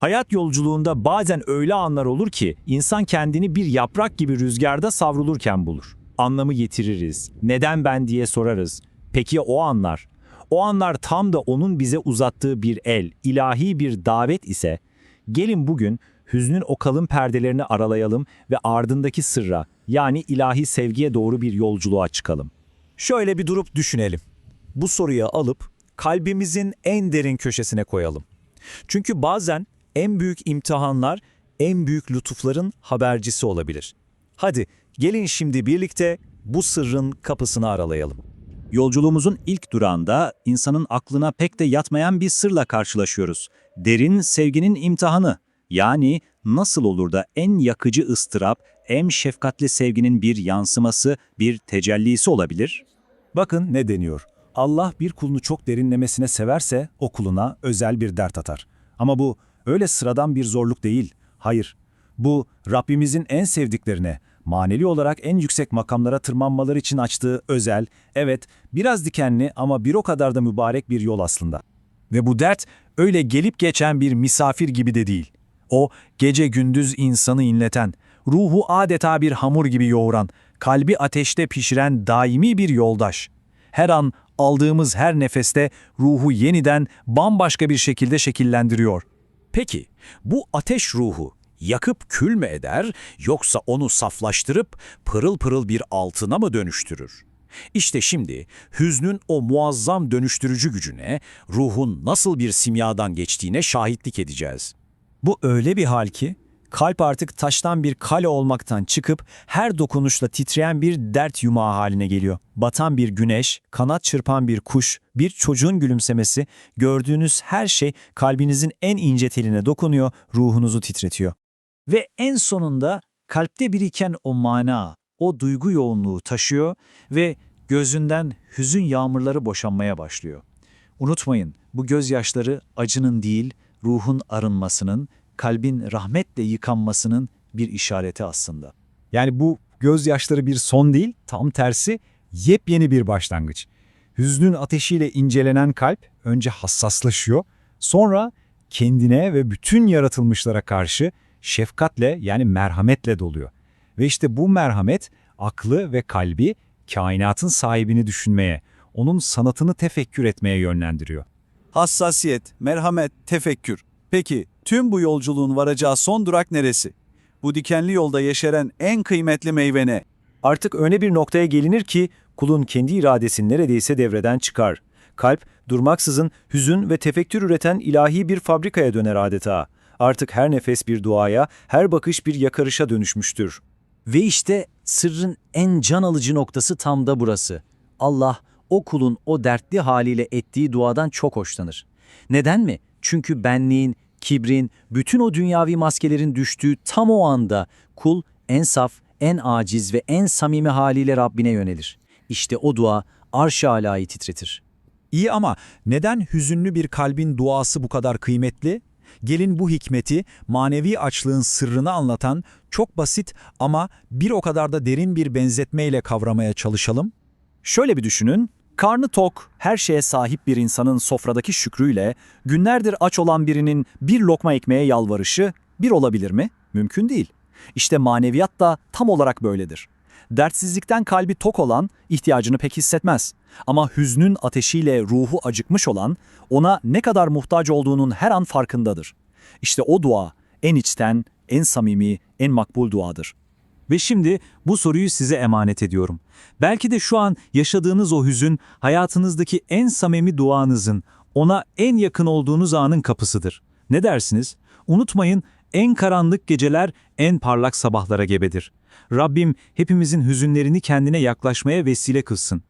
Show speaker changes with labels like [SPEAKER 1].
[SPEAKER 1] Hayat yolculuğunda bazen öyle anlar olur ki insan kendini bir yaprak gibi rüzgarda savrulurken bulur. Anlamı yitiririz. Neden ben diye sorarız. Peki ya o anlar? O anlar tam da onun bize uzattığı bir el, ilahi bir davet ise gelin bugün hüznün o kalın perdelerini aralayalım ve ardındaki sırra yani ilahi sevgiye doğru bir yolculuğa çıkalım.
[SPEAKER 2] Şöyle bir durup düşünelim. Bu soruyu alıp kalbimizin en derin köşesine koyalım. Çünkü bazen en büyük imtihanlar en büyük lütufların habercisi olabilir. Hadi gelin şimdi birlikte bu sırrın kapısını aralayalım.
[SPEAKER 3] Yolculuğumuzun ilk durağında insanın aklına pek de yatmayan bir sırla karşılaşıyoruz. Derin sevginin imtihanı. Yani nasıl olur da en yakıcı ıstırap, en şefkatli sevginin bir yansıması, bir tecellisi olabilir?
[SPEAKER 4] Bakın ne deniyor. Allah bir kulunu çok derinlemesine severse o kuluna özel bir dert atar. Ama bu öyle sıradan bir zorluk değil. Hayır. Bu Rabbimizin en sevdiklerine, manevi olarak en yüksek makamlara tırmanmaları için açtığı özel, evet biraz dikenli ama bir o kadar da mübarek bir yol aslında. Ve bu dert öyle gelip geçen bir misafir gibi de değil. O gece gündüz insanı inleten, ruhu adeta bir hamur gibi yoğuran, kalbi ateşte pişiren daimi bir yoldaş. Her an aldığımız her nefeste ruhu yeniden bambaşka bir şekilde şekillendiriyor.
[SPEAKER 2] Peki bu ateş ruhu yakıp kül mü eder yoksa onu saflaştırıp pırıl pırıl bir altına mı dönüştürür? İşte şimdi hüznün o muazzam dönüştürücü gücüne, ruhun nasıl bir simyadan geçtiğine şahitlik edeceğiz.
[SPEAKER 4] Bu öyle bir hal ki, kalp artık taştan bir kale olmaktan çıkıp her dokunuşla titreyen bir dert yumağı haline geliyor. Batan bir güneş, kanat çırpan bir kuş, bir çocuğun gülümsemesi, gördüğünüz her şey kalbinizin en ince teline dokunuyor, ruhunuzu titretiyor. Ve en sonunda kalpte biriken o mana, o duygu yoğunluğu taşıyor ve gözünden hüzün yağmurları boşanmaya başlıyor. Unutmayın, bu gözyaşları acının değil, ruhun arınmasının, kalbin rahmetle yıkanmasının bir işareti aslında. Yani bu gözyaşları bir son değil, tam tersi yepyeni bir başlangıç. Hüznün ateşiyle incelenen kalp önce hassaslaşıyor, sonra kendine ve bütün yaratılmışlara karşı şefkatle yani merhametle doluyor. Ve işte bu merhamet aklı ve kalbi kainatın sahibini düşünmeye, onun sanatını tefekkür etmeye yönlendiriyor.
[SPEAKER 5] Hassasiyet, merhamet, tefekkür. Peki tüm bu yolculuğun varacağı son durak neresi? Bu dikenli yolda yeşeren en kıymetli meyve ne?
[SPEAKER 4] Artık öyle bir noktaya gelinir ki kulun kendi iradesini neredeyse devreden çıkar. Kalp durmaksızın hüzün ve tefekkür üreten ilahi bir fabrikaya döner adeta. Artık her nefes bir duaya, her bakış bir yakarışa dönüşmüştür. Ve işte sırrın en can alıcı noktası tam da burası. Allah o kulun o dertli haliyle ettiği duadan çok hoşlanır. Neden mi? Çünkü benliğin, kibrin, bütün o dünyavi maskelerin düştüğü tam o anda kul en saf, en aciz ve en samimi haliyle Rabbine yönelir. İşte o dua arş-ı alayı titretir.
[SPEAKER 2] İyi ama neden hüzünlü bir kalbin duası bu kadar kıymetli? Gelin bu hikmeti, manevi açlığın sırrını anlatan çok basit ama bir o kadar da derin bir benzetmeyle kavramaya çalışalım.
[SPEAKER 4] Şöyle bir düşünün, karnı tok, her şeye sahip bir insanın sofradaki şükrüyle günlerdir aç olan birinin bir lokma ekmeğe yalvarışı bir olabilir mi? Mümkün değil. İşte maneviyat da tam olarak böyledir. Dertsizlikten kalbi tok olan ihtiyacını pek hissetmez. Ama hüznün ateşiyle ruhu acıkmış olan ona ne kadar muhtaç olduğunun her an farkındadır. İşte o dua en içten, en samimi, en makbul duadır. Ve şimdi bu soruyu size emanet ediyorum. Belki de şu an yaşadığınız o hüzün hayatınızdaki en samimi duanızın, ona en yakın olduğunuz anın kapısıdır. Ne dersiniz? Unutmayın, en karanlık geceler en parlak sabahlara gebedir. Rabbim hepimizin hüzünlerini kendine yaklaşmaya vesile kılsın.